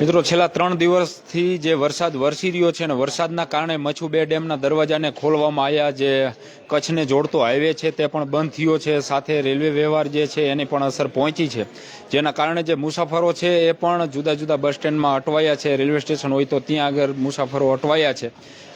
મિત્રો, છેલ્લા ત્રણ દિવસથી જે વરસાદ વરસી રહ્યો છે અને વરસાદના કારણે મચ્છુ બે ડેમના દરવાજાને ખોલવામાં આવ્યા, જે કચ્છને જોડતો હાઈવે છે, તે પણ બંધ થયો છે. સાથે રેલવે વ્યવહાર જે છે, એની પણ અસર પહોંચી છે. જેના કારણે જે મુસાફરો છે, એ પણ જુદા જુદા બસ સ્ટેન્ડમાં અટવાયા છે. રેલવે સ્ટેશન હોય તો ત્યાં આગળ મુસાફરો અટવાયા છે.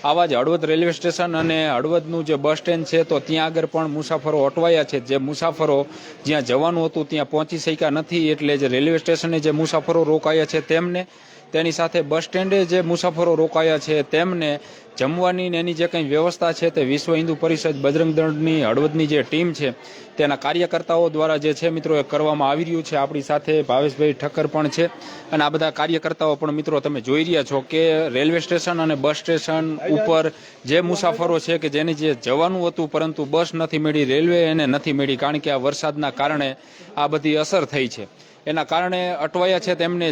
આવા જ હળવદ રેલવે સ્ટેશન અને હળવદનું જે બસ સ્ટેન્ડ છે, તો ત્યાં આગળ પણ મુસાફરો અટવાયા છે. જે મુસાફરો જ્યાં જવાનું હતું, ત્યાં પહોંચી શક્યા નથી. એટલે જે રેલવે સ્ટેશને જે મુસાફરો રોકાયા છે, તેમને તેની સાથે બસ સ્ટેન્ડે જે મુસાફરો રોકાયા છે, તેમને જમવાની ને એની જે કંઈ વ્યવસ્થા છે તે વિશ્વ હિન્દુ પરિષદ બજરંગ દળની હળવદની જે ટીમ છે, તેના કાર્યકર્તાઓ દ્વારા જે છે મિત્રો એ કરવામાં આવી રહ્યું છે. આપણી સાથે ભાવેશભાઈ ઠક્કર પણ છે અને આ બધા કાર્યકર્તાઓ પણ મિત્રો તમે જોઈ રહ્યા છો કે રેલવે સ્ટેશન અને બસ સ્ટેશન ઉપર જે મુસાફરો છે કે જેને જે જવાનું હતું પરંતુ બસ નથી મળી, રેલવે એને નથી મળી કારણ કે આ વરસાદના કારણે આ બધી અસર થઈ છે. એના કારણે અટવાયા છે, તેમને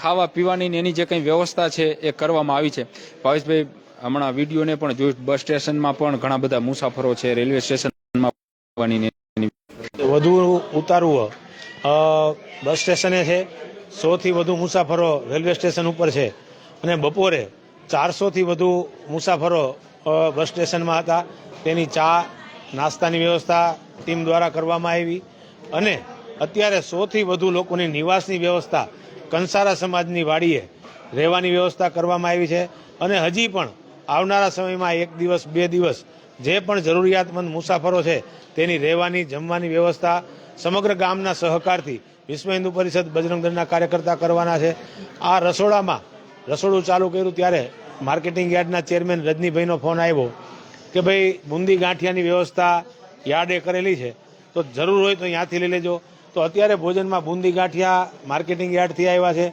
ખાવા પીવાની એની જે કંઈ વ્યવસ્થા છે એ કરવામાં આવી છે. ભાવેશભાઈ, હમણાં વિડીયોને પણ જોયું, બસ સ્ટેશનમાં પણ ઘણા બધા મુસાફરો છે, રેલવે સ્ટેશનમાં વધુ ઉતારવું. બસ સ્ટેશને છે સોથી વધુ મુસાફરો રેલવે સ્ટેશન ઉપર છે. અને બપોરે ચારસોથી વધુ મુસાફરો બસ સ્ટેશનમાં હતા. તેની ચા, નાસ્તાની વ્યવસ્થા ટીમ દ્વારા કરવામાં આવી. અને અત્યારે સોથી વધુ લોકોની નિવાસની વ્યવસ્થા કંસારા સમાજની વાડીએ રહેવાની વ્યવસ્થા કરવામાં આવી છે. અને હજી પણ આવનારા સમયમાં એક દિવસ, બે દિવસ જે પણ જરૂરિયાતમંદ મુસાફરો છે તેની રહેવાની, જમવાની વ્યવસ્થા સમગ્ર ગામના સહકારથી વિશ્વ હિન્દુ પરિષદ બજરંગ દળના કાર્યકર્તા કરવાના છે. આ રસોડામાં, રસોડું ચાલુ કર્યું ત્યારે માર્કેટિંગ યાર્ડના ચેરમેન રજનીભાઈનો ફોન આવ્યો કે ભાઈ બુંદી ગાંઠિયાની વ્યવસ્થા યાર્ડે કરેલી છે. તો જરૂર હોય તો ત્યાંથી લઈ લેજો. તો અત્યારે ભોજનમાં બુંદી ગાંઠિયા માર્કેટિંગ યાર્ડથી આવ્યા છે.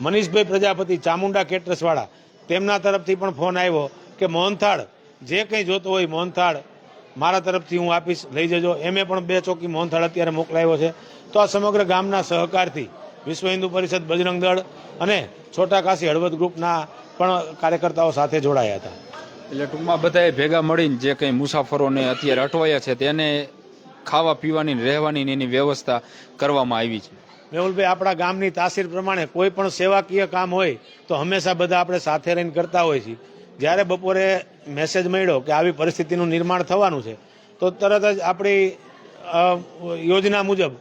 મનીષભાઈ પ્રજાપતિ, ચામુંડા કેટરસવાળા. તેમના તરફથી પણ ફોન આવ્યો કે મોહનથાળ, જે કંઈ જોતો હોય મોહનથાળ, મારા તરફથી હું આપીશ, લઈ જજો. એમે પણ બે ચોકી મોહનથાળ અત્યારે મોકલાયો છે. તો આ સમગ્ર ગામના સહકારથી વિશ્વ હિન્દુ પરિષદ, બજરંગ દળ અને છોટા કાશી હળવદ ગ્રુપના પણ કાર્યકર્તાઓ સાથે જોડાયા હતા. એટલે ટૂંકમાં બધાએ ભેગા મળીને જે કંઈ મુસાફરોને અત્યારે અટવાયા છે તેને ખાવા પીવાની રહેવાની એની વ્યવસ્થા કરવામાં આવી છે. મેહુલભાઈ, આપણા ગામની તાસીર પ્રમાણે કોઈ પણ સેવાકીય કામ હોય તો હંમેશા બધા આપણે સાથે રહીને કરતા હોય છીએ જ્યારે બપોરે મેસેજ મળ્યો કે આવી પરિસ્થિતિનું નિર્માણ થવાનું છે, તો તરત જ આપણી યોજના મુજબ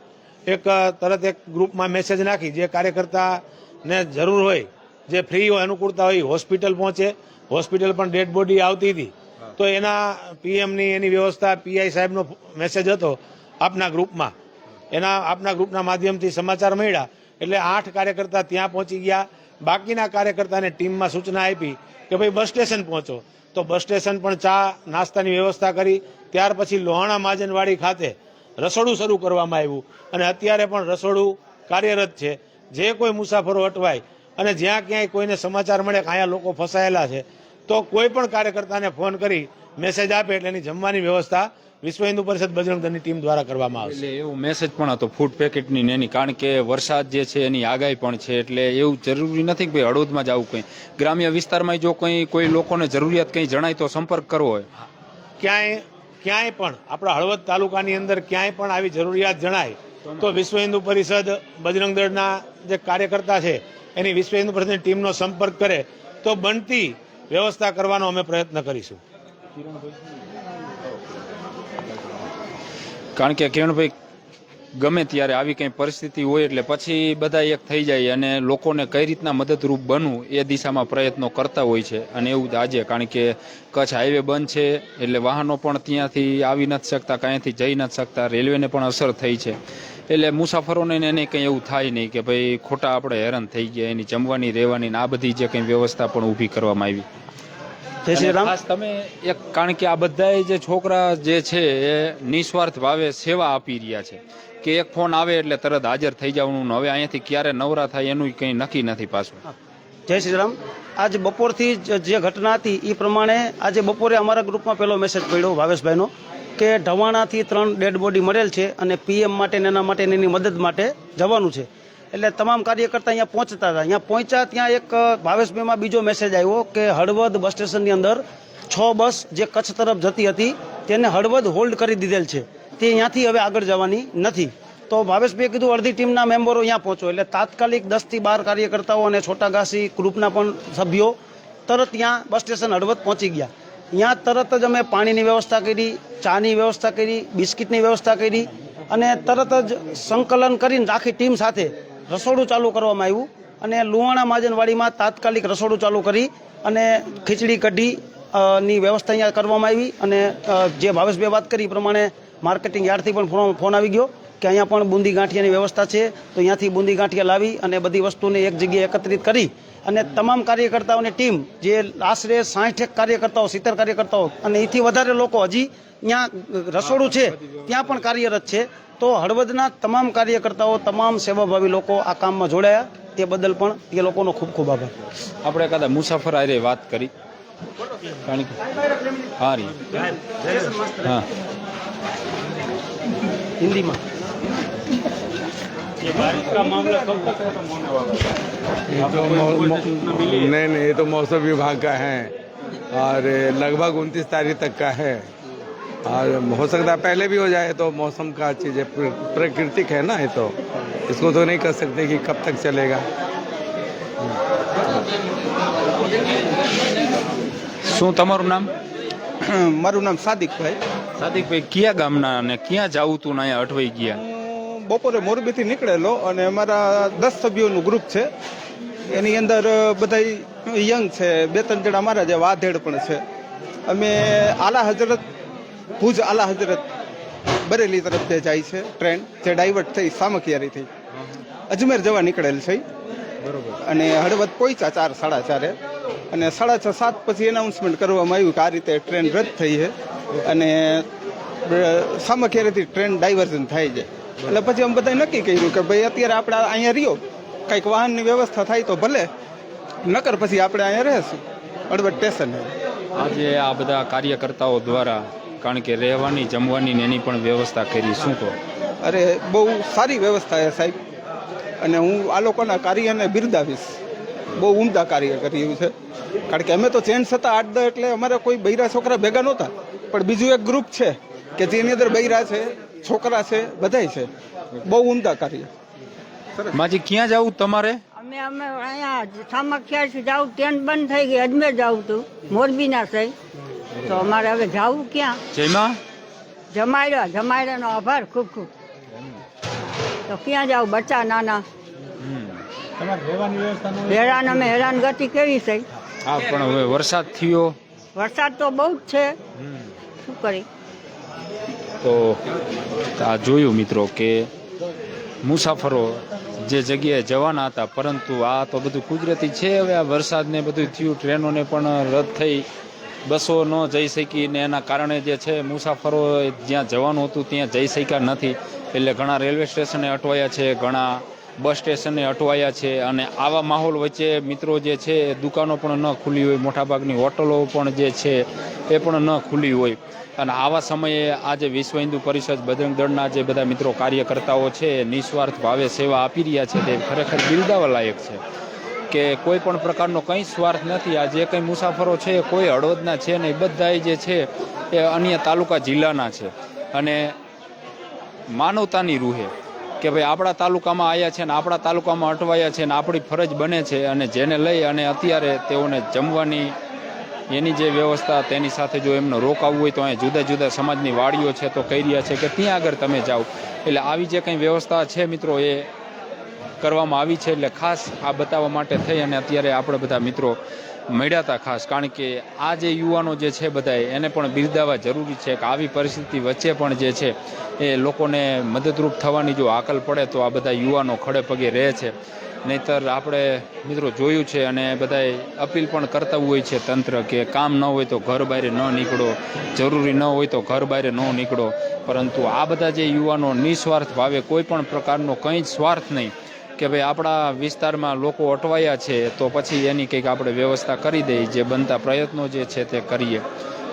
એક તરત એક ગ્રુપમાં મેસેજ નાખી જે કાર્યકર્તાને જરૂર હોય, જે ફ્રી હોય, અનુકૂળતા હોય હોસ્પિટલ પહોંચે. હોસ્પિટલ પણ ડેડ બોડી આવતી હતી. તો એના પીએમની એની વ્યવસ્થા પીઆઈ સાહેબનો મેસેજ હતો આપના ગ્રુપમાં એના આપના ગ્રુપના માધ્યમથી સમાચાર મળ્યા. એટલે આઠ કાર્યકર્તા ત્યાં પહોંચી ગયા. બાકીના કાર્યકર્તાને ટીમમાં સૂચના આપી કે ભાઈ બસ સ્ટેશન પહોંચો. તો બસ સ્ટેશન પણ ચા નાસ્તાની વ્યવસ્થા કરી. ત્યાર પછી લોહાણા મહાજનવાડી ખાતે રસોડું શરૂ કરવામાં આવ્યું. અને અત્યારે પણ રસોડું કાર્યરત છે. જે કોઈ મુસાફરો અટવાય અને જ્યાં ક્યાંય કોઈને સમાચાર મળે કે અહીંયા લોકો ફસાયેલા છે તો કોઈ પણ કાર્યકર્તાને ફોન કરી મેસેજ આપે એટલે એની જમવાની વ્યવસ્થા વિશ્વ હિન્દુ પરિષદ બજરંગ દળની ટીમ દ્વારા કરવામાં આવશે. એટલે એવું મેસેજ પણ હતો ફૂડ પેકેટની એની. કારણ કે વરસાદ જે છે એની આગાહી પણ છે એટલે એવું જરૂરી નથી કે ભાઈ હળવદમાં જ આવું કંઈ. ગ્રામ્ય વિસ્તારમાં જો કંઈ કોઈ લોકોને જરૂરિયાત કંઈ જણાય તો સંપર્ક કરવો હોય. ક્યાંય ક્યાંય પણ આપણા હળવદ તાલુકાની અંદર ક્યાંય પણ આવી જરૂરિયાત જણાય તો વિશ્વ હિન્દુ પરિષદ બજરંગ દળના જે કાર્યકર્તા છે એની વિશ્વ હિન્દુ પરિષદની ટીમનો સંપર્ક કરે તો બનતી વ્યવસ્થા કરવાનો અમે પ્રયત્ન કરીશું. કારણ કે કિરણભાઈ, ગમે ત્યારે આવી કંઈ પરિસ્થિતિ હોય એટલે પછી બધા એક થઈ જાય અને લોકોને કઈ રીતના મદદરૂપ બનવું એ દિશામાં પ્રયત્નો કરતા હોય છે. અને એવું જ આજે, કારણ કે કચ્છ હાઈવે બંધ છે, એટલે વાહનો પણ ત્યાંથી આવી નથી શકતા ક્યાંયથી જઈ નથી શકતા, રેલવેને પણ અસર થઈ છે. એટલે મુસાફરોને એને કંઈ એવું થાય નહીં કે ભાઈ ખોટા આપણે હેરાન થઈ ગયા એની જમવાની રહેવાની આ બધી જે કંઈ વ્યવસ્થા પણ ઊભી કરવામાં આવી. જય શ્રી રામ. તમે એક કારણ કે આ બધાય જે છોકરા જે છે એ નિસ્વાર્થ ભાવે સેવા આપી રહ્યા છે. કે એક ફોન આવે એટલે તરત હાજર થઈ જવાનું હવે અહીંયાથી ક્યારે નવરા થાય એનું કંઈ નક્કી નથી પાછું. જય શ્રી રામ. આજ બપોરથી જે ઘટના હતી એ પ્રમાણે આજે બપોરે અમારા ગ્રુપમાં પહેલો મેસેજ પડ્યો ભાવેશભાઈનો. કે ઢવાણાથી ત્રણ ડેડ બોડી મળેલ છે અને પીએમ માટે એના માટે એની મદદ માટે જવાનું છે. એટલે તમામ કાર્યકર્તા અહીંયા પહોંચતા હતા. અહીંયા પહોંચ્યા ત્યાં એક ભાવેશભાઈમાં બીજો મેસેજ આવ્યો કે હળવદ બસ સ્ટેશનની અંદર છ બસ જે કચ્છ તરફ જતી હતી, તેને હળવદ હોલ્ડ કરી દીધેલ છે. તે અહીંયાથી હવે આગળ જવાની નથી. તો ભાવેશભાઈએ કીધું અડધી ટીમના મેમ્બરો અહીંયા પહોંચો. એટલે તાત્કાલિક દસથી બાર કાર્યકર્તાઓ અને છોટાઘાસી ગ્રુપના પણ સભ્યો તરત ત્યાં બસ સ્ટેશન હળવદ પહોંચી ગયા. ત્યાં તરત જ અમે પાણીની વ્યવસ્થા કરી, ચાની વ્યવસ્થા કરી, બિસ્કિટની વ્યવસ્થા કરી અને તરત જ સંકલન કરીને આખી ટીમ સાથે રસોડું ચાલુ કરવામાં આવ્યું. અને લુવાણા માજનવાડીમાં તાત્કાલિક રસોડું ચાલુ કરી અને ખીચડી કઢી ની વ્યવસ્થા અહીંયા કરવામાં આવી અને જે ભાવેશભાઈ વાત કરી પ્રમાણે માર્કેટિંગ યાર્ડથી પણ ફોન આવી ગયો કે અહીંયા પણ બુંદી ગાંઠિયાની વ્યવસ્થા છે. તો અહીંયાથી બુંદી ગાંઠિયા લાવી અને બધી વસ્તુને એક જગ્યાએ એકત્રિત કરી અને તમામ કાર્યકર્તાઓની ટીમ જે આશરે સાઠ કાર્યકર્તાઓ સિત્તેર કાર્યકર્તાઓ અને એથી વધારે લોકો હજી ત્યાં રસોડું છે ત્યાં પણ કાર્યરત છે. તો હળવદના તમામ કાર્યકર્તાઓ તમામ સેવાભાવી લોકો આ કામમાં જોડાયા. તે બદલ પણ તે લોકોનો ખૂબ ખૂબ આભાર. આપણે કદાચ મુસાફર આરે વાત કરી. કારણ કે હા રી હા હિન્દીમાં ये तो मौ- मौ- नहीं नहीं ये तो मौसम विभाग का है और लगभग उनतीस तारीख तक का है और हो सकता है पहले भी हो जाए तो मौसम का चीज़ है प्र- प्राकृतिक है ना ये तो इसको तो नहीं कर सकते कि कब तक चलेगा શું તમારું નામ મારું નામ સાદિકભાઈ સાદિકભાઈ કયા ગામના અને ક્યાં જાવું તું ને અહીંયા અટવાઈ ગયા હું બપોરે મોરબીથી નીકળેલો અને અમારા દસ સભ્યોનું ગ્રુપ છે. એની અંદર બધા યંગ છે. બે ત્રણ જણા અમારા જે વાધેડ પણ છે. અમે આલા હજરત ભુજ આલા હજરત બરેલી તરફ જે જાય છે ટ્રેન જે ડાયવર્ટ થઈ સામખિયારીથી. અજમેર જવા નીકળેલ છે. અને હળવદ પહોંચ્યા ચાર સાડા ચારે. અને સાડા છ સાત પછી એનાઉન્સમેન્ટ કરવામાં આવ્યું કે આ રીતે ટ્રેન રદ થઈ છે. અને સામખિયારીથી ટ્રેન ડાયવર્ઝન થાય છે. એટલે પછી અમે બધાએ નક્કી કર્યું કે ભાઈ અત્યારે આપણે અહીંયા રહ્યો. કંઈક વાહનની વ્યવસ્થા થાય તો ભલે. નકર પછી આપણે અહીંયા રહેશું. અડવટ સ્ટેશન આજે આ બધા કાર્યકર્તાઓ દ્વારા કારણ કે રહેવાની જમવાની ને એની પણ વ્યવસ્થા કરી. શું કહો? અરે બહુ સારી વ્યવસ્થા છે સાહેબ. અને હું આ લોકોના કાર્યને બિરદાવીશ. બહુ ઉમદા કાર્ય કર્યું છે. કારણ કે અમે તો ચેન્જ હતા આઠ દસ એટલે અમારે કોઈ બૈરા છોકરા ભેગા નહોતા. પણ બીજું એક ગ્રુપ છે કે જેની અંદર બૈરા છે છોકરા છે બધાય છે. બહુ ઉમદા કાર્ય. માજી ક્યાં જવું તમારે? અમે અમે અહીંયા સામખ્યાથી જાવ ટ્રેન બંધ થઈ ગઈ અજમેર જાવું તું મોરબીના થઈ તો અમારે હવે જાવું ક્યાં? જેમાં? જમાડ્યા જમાડ્યાનો આભાર ખૂબ ખૂબ. તો ક્યાં જાવ બચ્ચા નાના. હેરાન અમે હેરાન ગતિ કેવી થઈ હા પણ હવે વરસાદ થયો. વરસાદ તો બહુ જ છે. શું કરી? તો આ જોયું મિત્રો કે મુસાફરો જે જગ્યાએ જવાના હતા, પરંતુ આ તો બધું કુદરતી છે હવે આ વરસાદને બધું થયું, ટ્રેનોને પણ રદ થઈ, બસો ન જઈ શકી ને એના કારણે જે છે મુસાફરો જ્યાં જવાનું હતું ત્યાં જઈ શક્યા નથી. એટલે ઘણા રેલવે સ્ટેશને અટવાયા છે, ઘણા બસ સ્ટેશને અટવાયા છે અને આવા માહોલ વચ્ચે મિત્રો જે છે દુકાનો પણ ન ખુલ્લી હોય, મોટાભાગની હોટલો પણ જે છે, એ પણ ન ખુલ્લી હોય. અને આવા સમયે આજે વિશ્વ હિન્દુ પરિષદ બજરંગ દળના જે બધા મિત્રો કાર્યકર્તાઓ છે નિસ્વાર્થ ભાવે સેવા આપી રહ્યા છે, તે ખરેખર બિરદાવા લાયક છે કે કોઈ પણ પ્રકારનો કંઈ સ્વાર્થ નથી. આ જે કંઈ મુસાફરો છે કોઈ હળવદના છે નહીં. બધાય જે છે, એ અન્ય તાલુકા જિલ્લાના છે. અને માનવતાની રૂહે કે ભાઈ આપણા તાલુકામાં આવ્યા છે ને આપણા તાલુકામાં અટવાયા છે ને આપણી ફરજ બને છે અને જેને લઈ અને અત્યારે તેઓને જમવાની એની જે વ્યવસ્થા તેની સાથે જો એમનો રોકાવવું હોય તો અહીંયા જુદા જુદા સમાજની વાડીઓ છે તો કહી રહ્યા છે કે ત્યાં આગળ તમે જાઓ. એટલે આવી જે કંઈ વ્યવસ્થા છે મિત્રો એ કરવામાં આવી છે એટલે ખાસ આ બતાવવા માટે થઈ અને અત્યારે આપણે બધા મિત્રો મળ્યા હતા ખાસ, કારણ કે આ જે યુવાનો જે છે બધા એને પણ બિરદાવવા જરૂરી છે કે આવી પરિસ્થિતિ વચ્ચે પણ જે છે, એ લોકોને મદદરૂપ થવાની જો આકલ પડે તો આ બધા યુવાનો ખડે પગે રહે છે. નહીતર આપણે મિત્રો જોયું છે અને બધાએ અપીલ પણ કરતા હોય છે તંત્ર કે કામ ન હોય તો ઘર બહાર ન નીકળો, જરૂરી ન હોય તો ઘર બહાર ન નીકળો. પરંતુ આ બધા જે યુવાનો નિસ્વાર્થ ભાવે કોઈ પણ પ્રકારનો કંઈ જ સ્વાર્થ નહીં. કે ભાઈ આપણા વિસ્તારમાં લોકો અટવાયા છે, તો પછી એની કંઈક આપણે વ્યવસ્થા કરી દઈએ જે બનતા પ્રયત્નો જે છે તે કરીએ.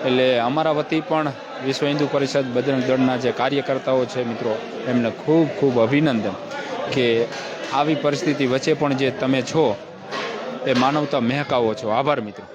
એટલે અમારા વતી પણ વિશ્વ હિન્દુ પરિષદ બજરંગ દળના જે કાર્યકર્તાઓ છે મિત્રો, એમને ખૂબ ખૂબ અભિનંદન કે આવી પરિસ્થિતિ વચ્ચે પણ જે તમે છો, એ માનવતા મહેકાવો છો. આભાર મિત્રો.